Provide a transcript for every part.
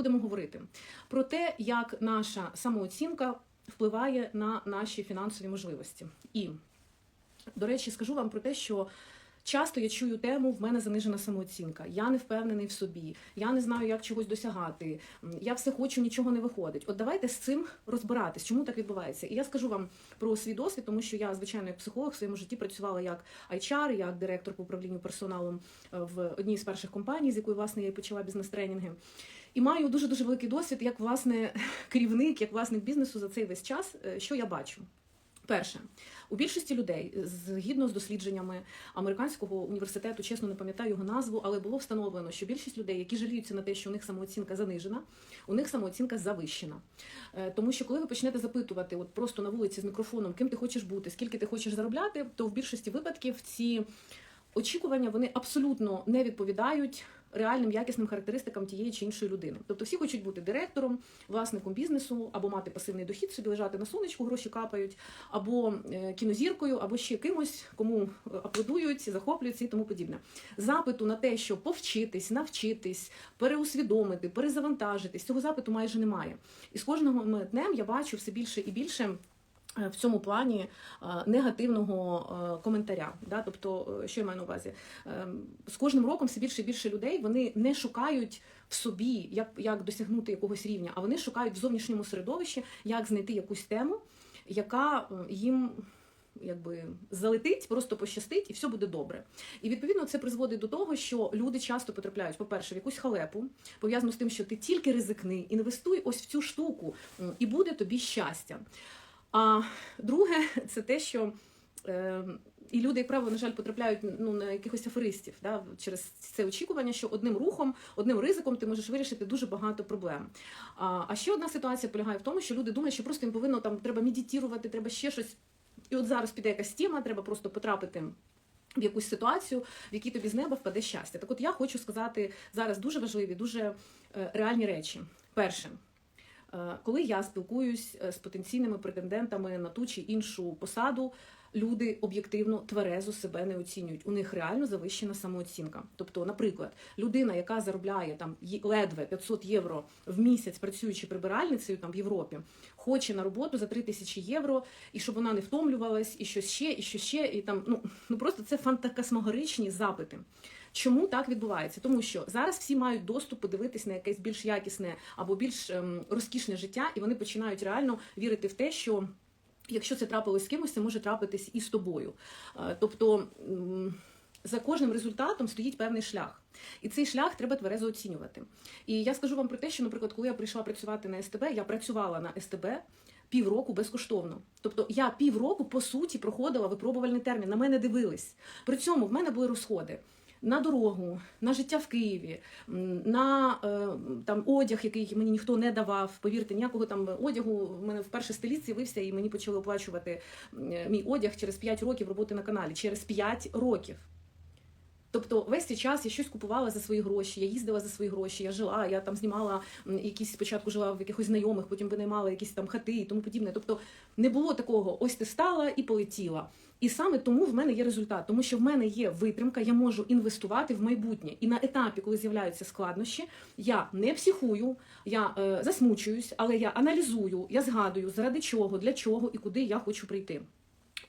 будемо говорити? Про те, як наша самооцінка впливає на наші фінансові можливості. І, до речі, скажу вам про те, що. Часто я чую тему в мене занижена самооцінка. Я не впевнений в собі, я не знаю, як чогось досягати. Я все хочу, нічого не виходить. От давайте з цим розбиратись, чому так відбувається. І я скажу вам про свій досвід, тому що я, звичайно, як психолог в своєму житті працювала як HR, як директор по управлінню персоналом е, в одній з перших компаній, з якої власне я і почала бізнес-тренінги. І маю дуже дуже великий досвід як власне керівник, як власник бізнесу за цей весь час. Е, Що я бачу? Перше, у більшості людей, згідно з дослідженнями американського університету, чесно не пам'ятаю його назву, але було встановлено, що більшість людей, які жаліються на те, що у них самооцінка занижена, у них самооцінка завищена. Е, Тому що коли ви почнете запитувати, от просто на вулиці з мікрофоном, ким ти хочеш бути, скільки ти хочеш заробляти, то в більшості випадків ці очікування вони абсолютно не відповідають реальним якісним характеристикам тієї чи іншої людини. Тобто всі хочуть бути директором, власником бізнесу, або мати пасивний дохід, собі лежати на сонечку, гроші капають, або е, кінозіркою, або ще кимось, кому е, аплодують, захоплюються і тому подібне. Запиту на те, що повчитись, навчитись, переусвідомити, перезавантажитись, цього запиту майже немає. І з кожним днем я бачу все більше і більше. Е, В цьому плані е, негативного е, коментаря, да, тобто, що я маю на увазі, Ем, з кожним роком все більше і більше людей вони не шукають в собі, як, як досягнути якогось рівня, а вони шукають в зовнішньому середовищі, як знайти якусь тему, яка їм якби залетить, просто пощастить, і все буде добре. І відповідно це призводить до того, що люди часто потрапляють, по-перше, в якусь халепу, пов'язану з тим, що ти тільки ризикни, інвестуй ось в цю штуку, і буде тобі щастя. А друге, це те, що. Е, і люди, як правило, на жаль, потрапляють ну, на якихось аферистів да, через це очікування, що одним рухом, одним ризиком ти можеш вирішити дуже багато проблем. А, а ще одна ситуація полягає в тому, що люди думають, що просто їм повинно там треба медитувати, треба ще щось. І от зараз піде якась тема, треба просто потрапити. В якусь ситуацію, в якій тобі з неба впаде щастя. Так от я хочу сказати зараз дуже важливі, дуже е, реальні речі. Перше, коли я спілкуюсь е, з потенційними претендентами на ту чи іншу посаду, люди об'єктивно тверезо себе не оцінюють. У них реально завищена самооцінка. Тобто, наприклад, людина, яка заробляє там ледве 500 євро в місяць, працюючи прибиральницею там в Європі, хоче на роботу за 3 тисячі євро, і щоб вона не втомлювалась, і щось ще, і щось ще, і там ну ну просто це фантакасмогоричні запити. Чому так відбувається? Тому що зараз всі мають доступ подивитись на якесь більш якісне або більш ем, розкішне життя, і вони починають реально вірити в те, що якщо це трапилось з кимось, це може трапитись і з тобою. Е, Тобто за кожним результатом стоїть певний шлях. І цей шлях треба тверезо оцінювати. І я скажу вам про те, що, наприклад, коли я прийшла працювати на СТБ, я працювала на СТБ півроку безкоштовно. Тобто я півроку, по суті, проходила випробувальний термін, на мене дивились. При цьому в мене були розходи. На дорогу, на життя в Києві, на е, там одяг, який мені ніхто не давав. Повірте, ніякого там одягу в мене вперше століт з'явився, і мені почали оплачувати мій одяг через 5 років роботи на каналі. Через 5 років. Тобто весь цей час я щось купувала за свої гроші, я їздила за свої гроші, я жила, я там знімала якісь спочатку жила в якихось знайомих, потім винаймала якісь там хати і тому подібне. Тобто не було такого, ось ти стала і полетіла. І саме тому в мене є результат, тому що в мене є витримка, я можу інвестувати в майбутнє. І на етапі, коли з'являються складнощі, я не психую, я е, засмучуюсь, але я аналізую, я згадую, заради чого, для чого і куди я хочу прийти.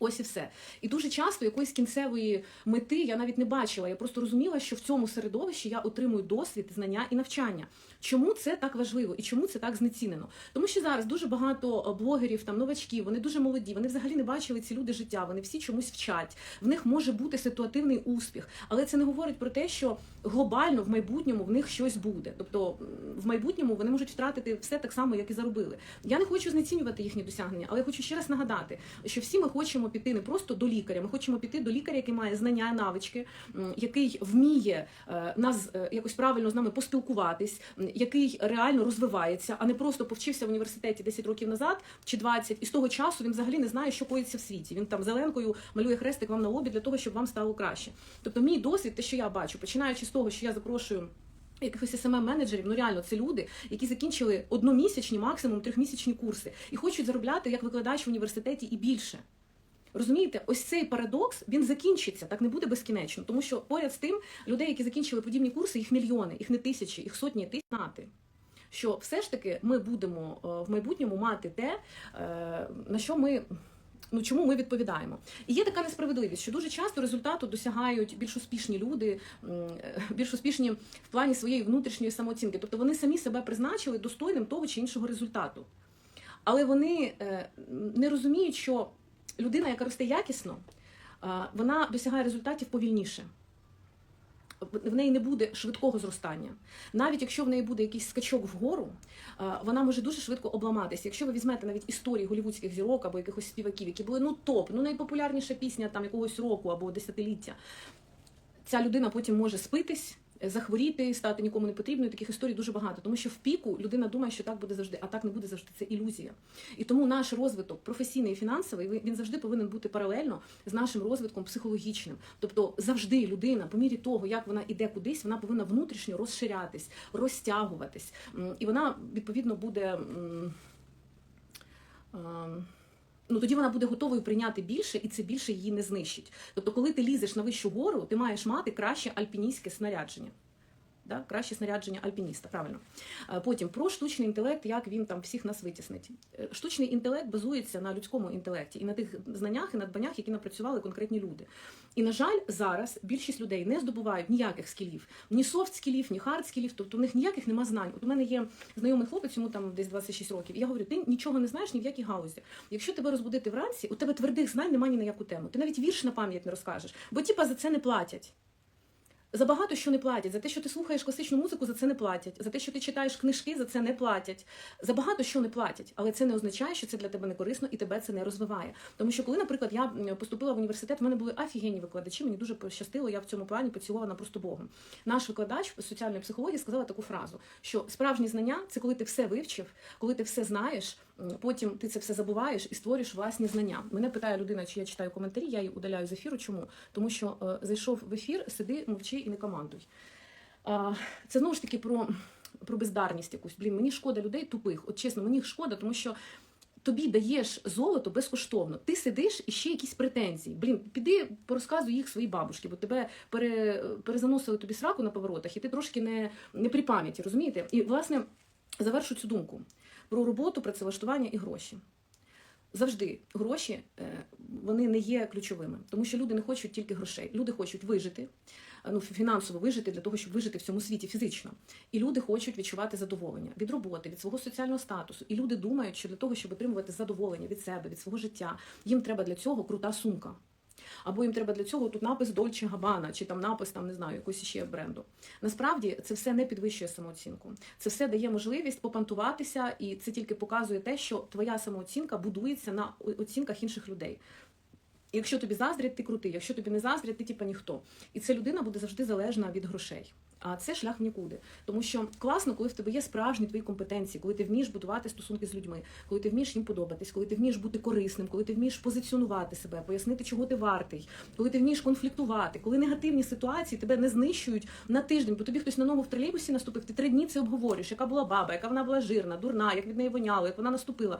Ось і все. І дуже часто якоїсь кінцевої мети я навіть не бачила. Я просто розуміла, що в цьому середовищі я отримую досвід, знання і навчання. Чому це так важливо і чому це так знецінено? Тому що зараз дуже багато е, блогерів, там новачків, вони дуже молоді, вони взагалі не бачили ці люди життя, вони всі чомусь вчать. В них може бути ситуативний успіх, але це не говорить про те, що глобально в майбутньому в них щось буде. Тобто в майбутньому вони можуть втратити все так само, як і заробили. Я не хочу знецінювати їхні досягнення, але я хочу ще раз нагадати, що всі ми хочемо піти не просто до лікаря, ми хочемо піти до лікаря, який має знання, навички, який вміє е, нас е, якось правильно з нами поспілкуватись, який реально розвивається, а не просто повчився в університеті 10 років назад чи 20, і з того часу він взагалі не знає, що коїться в світі. Він там зеленкою малює хрестик вам на лобі для того, щоб вам стало краще. Тобто, мій досвід, те, що я бачу, починаючи з того, що я запрошую. Якихось smm менеджерів ну реально це люди, які закінчили одномісячні, максимум трьохмісячні курси, і хочуть заробляти як викладач в університеті і більше. Розумієте, ось цей парадокс він закінчиться, так не буде безкінечно, тому що поряд з тим людей, які закінчили подібні курси, їх мільйони, їх не тисячі, їх сотні тисяч. що все ж таки ми будемо е, в майбутньому мати те, е, на що ми. Ну чому ми відповідаємо? І є така несправедливість, що дуже часто результату досягають більш успішні люди, е, більш успішні в плані своєї внутрішньої самооцінки. Тобто вони самі себе призначили достойним того чи іншого результату. Але вони не розуміють, що людина, яка росте якісно, вона досягає результатів повільніше. В- неї не буде швидкого зростання. Навіть якщо в неї буде якийсь скачок вгору, вона може дуже швидко обламатися. Якщо ви візьмете навіть історії голівудських зірок або якихось співаків, які були ну топ, ну найпопулярніша пісня там якогось року або десятиліття, ця людина потім може спитись, захворіти, стати нікому не потрібною. Таких історій дуже багато. Тому що в піку людина думає, що так буде завжди, а так не буде завжди. Це ілюзія. І тому наш розвиток професійний і фінансовий він- завжди повинен бути паралельно з нашим розвитком психологічним. Тобто завжди людина, по мірі того, як вона іде кудись, вона повинна внутрішньо розширятись, розтягуватись. І вона відповідно буде. ем, Ну, тоді вона буде готовою прийняти більше, і це більше її не знищить. Тобто, коли ти лізеш на вищу гору, ти маєш мати краще альпіністське снарядження. Да? Краще снарядження альпініста, правильно. Е, Потім про штучний інтелект, як він там всіх нас витіснить. Е, Штучний інтелект базується на людському інтелекті і на тих знаннях і надбаннях, які напрацювали конкретні люди. І, на жаль, зараз більшість людей не здобувають ніяких скілів, ні софт скілів, ні хард скілів, тобто у них ніяких нема знань. От у мене є знайомий хлопець, йому там десь 26 років. І я говорю, ти нічого не знаєш ні в якій галузі. Якщо тебе розбудити вранці, у тебе твердих знань немає ні на яку тему. Ти навіть вірш на пам'ять не розкажеш, бо типа за це не платять. За багато що не платять. За те, що ти слухаєш класичну музику, за це не платять. За те, що ти читаєш книжки, за це не платять. За багато що не платять, але це не означає, що це для тебе не корисно і тебе це не розвиває. Тому що, коли, наприклад, я поступила в університет, в мене були офігенні викладачі. Мені дуже пощастило. Я в цьому плані поцілована просто Богом. Наш викладач соціальної психології сказала таку фразу: що справжні знання це коли ти все вивчив, коли ти все знаєш, потім ти це все забуваєш і створюєш власні знання. Мене питає людина, чи я читаю коментарі, я її удаляю з ефіру. Чому? Тому що е, зайшов в ефір, сиди, мовчи і не командуй. А, Це знову ж таки про, про бездарність якусь. Блін, мені шкода людей тупих. От чесно, мені їх шкода, тому що. Тобі даєш золото безкоштовно. Ти сидиш і ще якісь претензії. Блін, піди порозказуй їх своїй бабушці, бо тебе пере, перезаносили тобі сраку на поворотах, і ти трошки не, не при пам'яті, розумієте? І власне завершу цю думку про роботу, працевлаштування і гроші. Завжди гроші е, вони не є ключовими, тому що люди не хочуть тільки грошей. Люди хочуть вижити, е, ну фінансово вижити для того, щоб вижити в цьому світі фізично. І люди хочуть відчувати задоволення від роботи, від свого соціального статусу. І люди думають, що для того, щоб отримувати задоволення від себе, від свого життя, їм треба для цього крута сумка. Або їм треба для цього тут напис Дольче Габана, чи там напис там не знаю, якогось ще бренду. Насправді це все не підвищує самооцінку. Це все дає можливість попантуватися, і це тільки показує те, що твоя самооцінка будується на оцінках інших людей. Якщо тобі заздрять, ти крутий. Якщо тобі не заздрять, ти типа ніхто. І ця людина буде завжди залежна від грошей. А це шлях в нікуди. Тому що класно, коли в тебе є справжні твої компетенції, коли ти вмієш будувати стосунки з людьми, коли ти вмієш їм подобатись, коли ти вмієш бути корисним, коли ти вмієш позиціонувати себе, пояснити, чого ти вартий, коли ти вмієш конфліктувати, коли негативні ситуації тебе не знищують на тиждень, бо тобі хтось на ногу в тролейбусі наступив, ти три дні це обговорюєш, яка була баба, яка вона була жирна, дурна, як від неї воняло, як вона наступила.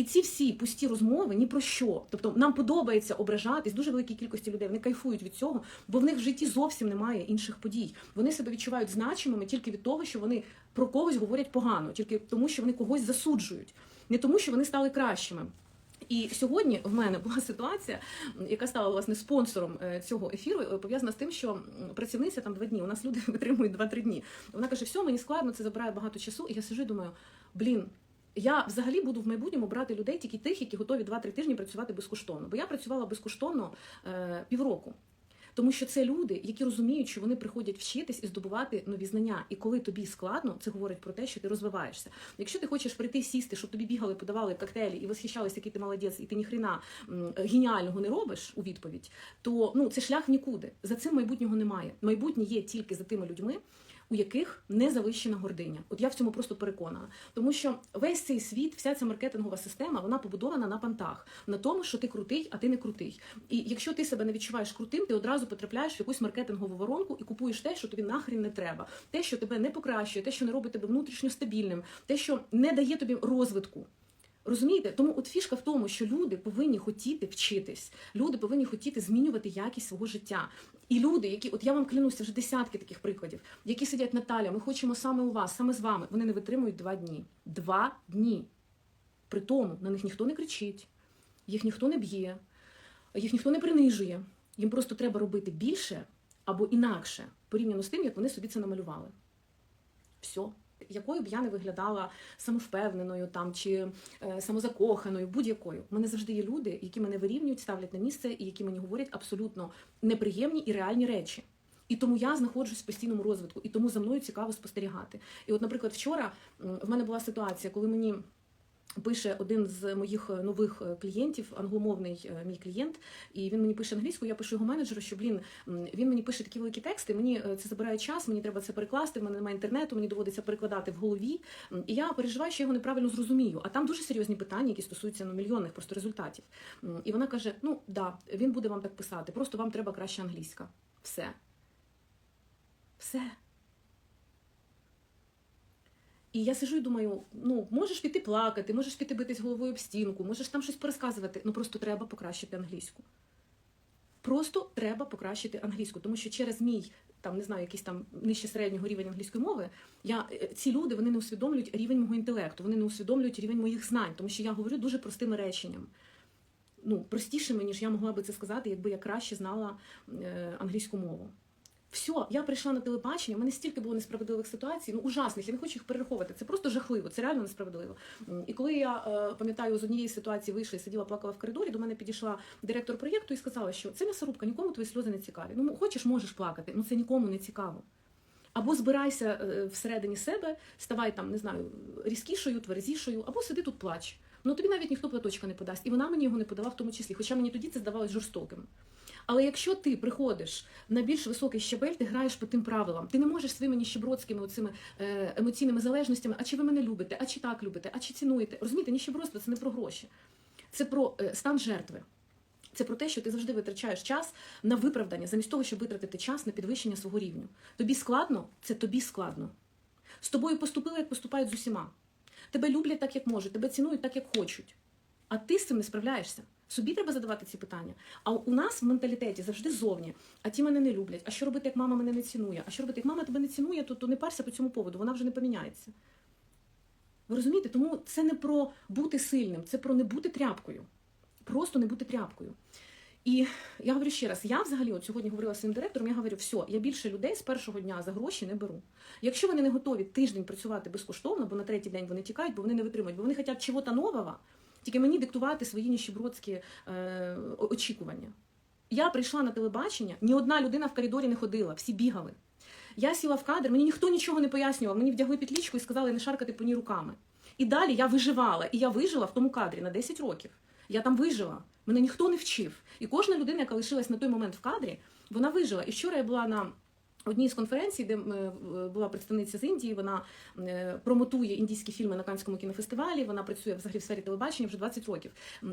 І ці всі пусті розмови ні про що. Тобто нам подобається ображатись дуже великій кількості людей. Вони кайфують від цього, бо в них в житті зовсім немає інших подій. Вони себе відчувають значимими тільки від того, що вони про когось говорять погано, тільки тому, що вони когось засуджують, не тому, що вони стали кращими. І сьогодні в мене була ситуація, яка стала власне спонсором е, цього ефіру, е, пов'язана з тим, що працівниця там два дні. У нас люди витримують два-три дні. Вона каже: все, мені складно, це забирає багато часу. І я сижу і думаю, блін. Я взагалі буду в майбутньому брати людей тільки тих, які готові 2-3 тижні працювати безкоштовно. Бо я працювала безкоштовно е, півроку. Тому що це люди, які розуміють, що вони приходять вчитись і здобувати нові знання. І коли тобі складно, це говорить про те, що ти розвиваєшся. Якщо ти хочеш прийти сісти, щоб тобі бігали, подавали коктейлі і восхищалися, який ти молодець, і ти ніхрена геніального не робиш у відповідь, то ну це шлях нікуди. За цим майбутнього немає. Майбутнє є тільки за тими людьми. У яких не завищена гординя, от я в цьому просто переконана, тому що весь цей світ, вся ця маркетингова система, вона побудована на пантах, на тому, що ти крутий, а ти не крутий. І якщо ти себе не відчуваєш крутим, ти одразу потрапляєш в якусь маркетингову воронку і купуєш те, що тобі нахрін не треба, те, що тебе не покращує, те, що не робить тебе внутрішньо стабільним, те, що не дає тобі розвитку. Розумієте? Тому от фішка в тому, що люди повинні хотіти вчитись, люди повинні хотіти змінювати якість свого життя. І люди, які, от я вам клянуся, вже десятки таких прикладів, які сидять Наталя, ми хочемо саме у вас, саме з вами. Вони не витримують два дні. Два дні. При тому на них ніхто не кричить, їх ніхто не б'є, їх ніхто не принижує. Їм просто треба робити більше або інакше, порівняно з тим, як вони собі це намалювали. Все. Якою б я не виглядала самовпевненою там чи е, самозакоханою, будь-якою. У мене завжди є люди, які мене вирівнюють, ставлять на місце і які мені говорять абсолютно неприємні і реальні речі. І тому я знаходжусь в постійному розвитку, і тому за мною цікаво спостерігати. І, от, наприклад, вчора в мене була ситуація, коли мені пише один з моїх е, нових е, клієнтів, англомовний е, мій клієнт, і він мені пише англійською, я пишу його менеджеру, що блін, він мені пише такі великі тексти, мені це забирає час, мені треба це перекласти, в мене немає інтернету, мені доводиться перекладати в голові. І я переживаю, що я його неправильно зрозумію. А там дуже серйозні питання, які стосуються ну, мільйонних просто результатів. І вона каже: ну да, він буде вам так писати, просто вам треба краще англійська. Все. Все. І я сижу і думаю: ну, можеш піти плакати, можеш піти битись головою об стінку, можеш там щось пересказувати. Ну просто треба покращити англійську. Просто треба покращити англійську, тому що через мій там не знаю, якийсь там нижче середнього рівень англійської мови. Я е, ці люди вони не усвідомлюють рівень мого інтелекту, вони не усвідомлюють рівень моїх знань, тому що я говорю дуже простими реченням. Ну, простішими, ніж я могла би це сказати, якби я краще знала е, англійську мову. Все, я прийшла на телебачення, в мене стільки було несправедливих ситуацій, ну ужасних, я не хочу їх перераховувати. Це просто жахливо, це реально несправедливо. І коли я е, пам'ятаю, з однієї ситуації вийшла і сиділа, плакала в коридорі, до мене підійшла директор проєкту і сказала, що це м'ясорубка, нікому твої сльози не цікаві. Ну хочеш, можеш плакати, ну це нікому не цікаво. Або збирайся е, всередині себе, ставай там, не знаю, різкішою, тверезішою, або сиди тут плач. Ну тобі навіть ніхто платочка не подасть. І вона мені його не подала в тому числі, хоча мені тоді це здавалось жорстоким. Але якщо ти приходиш на більш високий щабель, ти граєш по тим правилам. Ти не можеш своїми ніщебродськими оцими е, емоційними залежностями, а чи ви мене любите, а чи так любите, а чи цінуєте. Розумієте, ніщебродство це не про гроші, це про е, стан жертви. Це про те, що ти завжди витрачаєш час на виправдання, замість того, щоб витратити час на підвищення свого рівню. Тобі складно, це тобі складно. З тобою поступили, як поступають з усіма. Тебе люблять так, як можуть, тебе цінують так, як хочуть. А ти з цим не справляєшся. Собі треба задавати ці питання. А у нас в менталітеті завжди зовні. А ті мене не люблять. А що робити, як мама мене не цінує? А що робити, як мама тебе не цінує, то, то не парся по цьому поводу, вона вже не поміняється. Ви розумієте? Тому це не про бути сильним, це про не бути тряпкою. Просто не бути тряпкою. І я говорю ще раз: я взагалі от сьогодні говорила з своїм директором, я говорю, все, я більше людей з першого дня за гроші не беру. Якщо вони не готові тиждень працювати безкоштовно, бо на третій день вони тікають, бо вони не витримують, бо вони хочуть чого-то нового, тільки мені диктувати свої ніщебродські е, очікування. Я прийшла на телебачення, ні одна людина в коридорі не ходила, всі бігали. Я сіла в кадр, мені ніхто нічого не пояснював, мені вдягли петлічку і сказали не шаркати по ній руками. І далі я виживала, і я вижила в тому кадрі на 10 років. Я там вижила. Мене ніхто не вчив. І кожна людина, яка лишилась на той момент в кадрі, вона вижила. І вчора я була на одній з конференцій, де е, була представниця з Індії. Вона е, промотує індійські фільми на Канському кінофестивалі. Вона працює взагалі в сфері телебачення вже 20 років.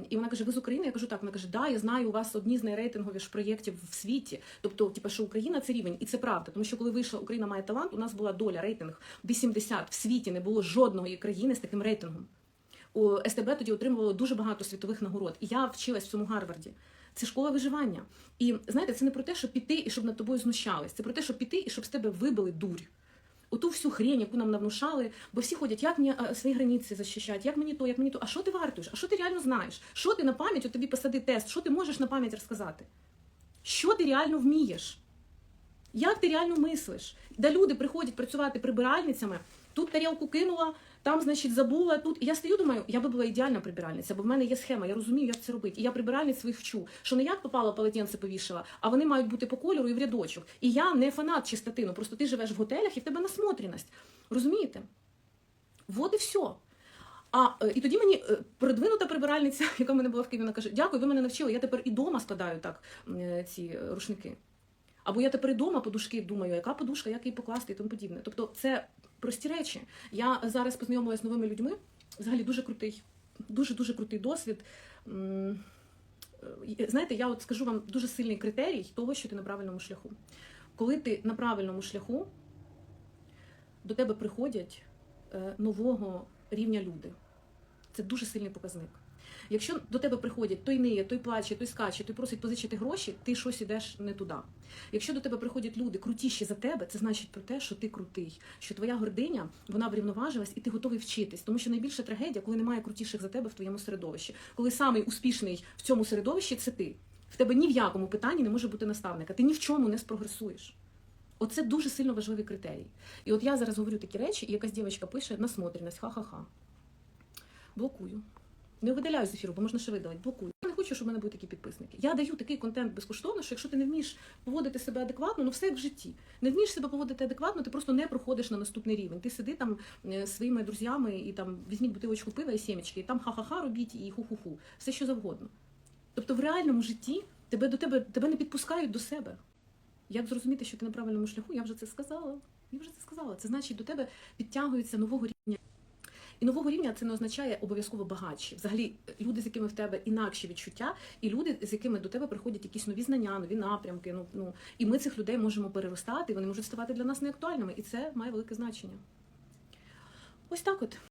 І вона каже: Ви з України? Я кажу, так. Вона каже, да, я знаю, у вас одні з найрейтинговіших проєктів в світі. Тобто, типу, що Україна це рівень, і це правда. Тому що коли вийшла Україна має талант, у нас була доля рейтинг 80. В світі не було жодної країни з таким рейтингом. У СТБ тоді отримувало дуже багато світових нагород. І я вчилась в цьому Гарварді. Це школа виживання. І знаєте, це не про те, щоб піти і щоб над тобою знущались. Це про те, щоб піти і щоб з тебе вибили дурь. Оту всю хрень, яку нам навнушали, бо всі ходять, як мені свої границі захищати, як мені то, як мені то. А що ти вартуєш? А що ти реально знаєш? Що ти на пам'ять, от тобі посади тест, що ти можеш на пам'ять розказати? Що ти реально вмієш? Як ти реально мислиш? Де люди приходять працювати прибиральницями, тут тарілку кинула, там, значить, забула тут. Я стою, думаю, я би була ідеальна прибиральниця, бо в мене є схема, я розумію, як це робити. І я прибиральниць своїх вчу, що не як попало полотенце повішала, а вони мають бути по кольору і в рядочок. І я не фанат чистоти, ну просто ти живеш в готелях і в тебе насмотреність. Розумієте? Вот і все. А е, і тоді мені е, продвинута прибиральниця, яка в мене була в Києві, вона каже: Дякую, ви мене навчили. Я тепер і дома складаю так е, ці рушники. Або я тепер і дома подушки думаю, яка подушка, як її покласти і тому подібне. Тобто це прості речі. Я зараз познайомилася з новими людьми. Взагалі дуже крутий, дуже дуже крутий досвід. Знаєте, я от скажу вам дуже сильний критерій того, що ти на правильному шляху. Коли ти на правильному шляху, до тебе приходять е, нового рівня люди. Це дуже сильний показник. Якщо до тебе приходять той ниє, той плаче, той скаче, той просить позичити гроші, ти щось ідеш не туди. Якщо до тебе приходять люди крутіші за тебе, це значить про те, що ти крутий, що твоя гординя вона врівноважилась і ти готовий вчитись. Тому що найбільша трагедія, коли немає крутіших за тебе в твоєму середовищі, коли самий успішний в цьому середовищі це ти. В тебе ні в якому питанні не може бути наставника, ти ні в чому не спрогресуєш. Оце дуже сильно важливий критерій. І от я зараз говорю такі речі, і якась дівчинка пише насмотреність, ха-ха-ха. Блокую. Не видаляю з ефіру, бо можна ще видалити. Блокую. Я не хочу, щоб в мене були такі підписники. Я даю такий контент безкоштовно, що якщо ти не вмієш поводити себе адекватно, ну все як в житті. Не вмієш себе поводити адекватно, ти просто не проходиш на наступний рівень. Ти сиди там е, зі своїми друзями і там візьміть бутилочку пива і сімечки, і там ха-ха-ха робіть і ху-ху-ху. Все що завгодно. Тобто в реальному житті тебе до тебе, тебе не підпускають до себе. Як зрозуміти, що ти на правильному шляху? Я вже це сказала. Я вже це сказала. Це значить, до тебе підтягується нового рівня. І нового рівня це не означає обов'язково багатші. Взагалі, люди, з якими в тебе інакші відчуття, і люди, з якими до тебе приходять якісь нові знання, нові напрямки. Ну, ну і ми цих людей можемо переростати, вони можуть ставати для нас неактуальними. І це має велике значення. Ось так от.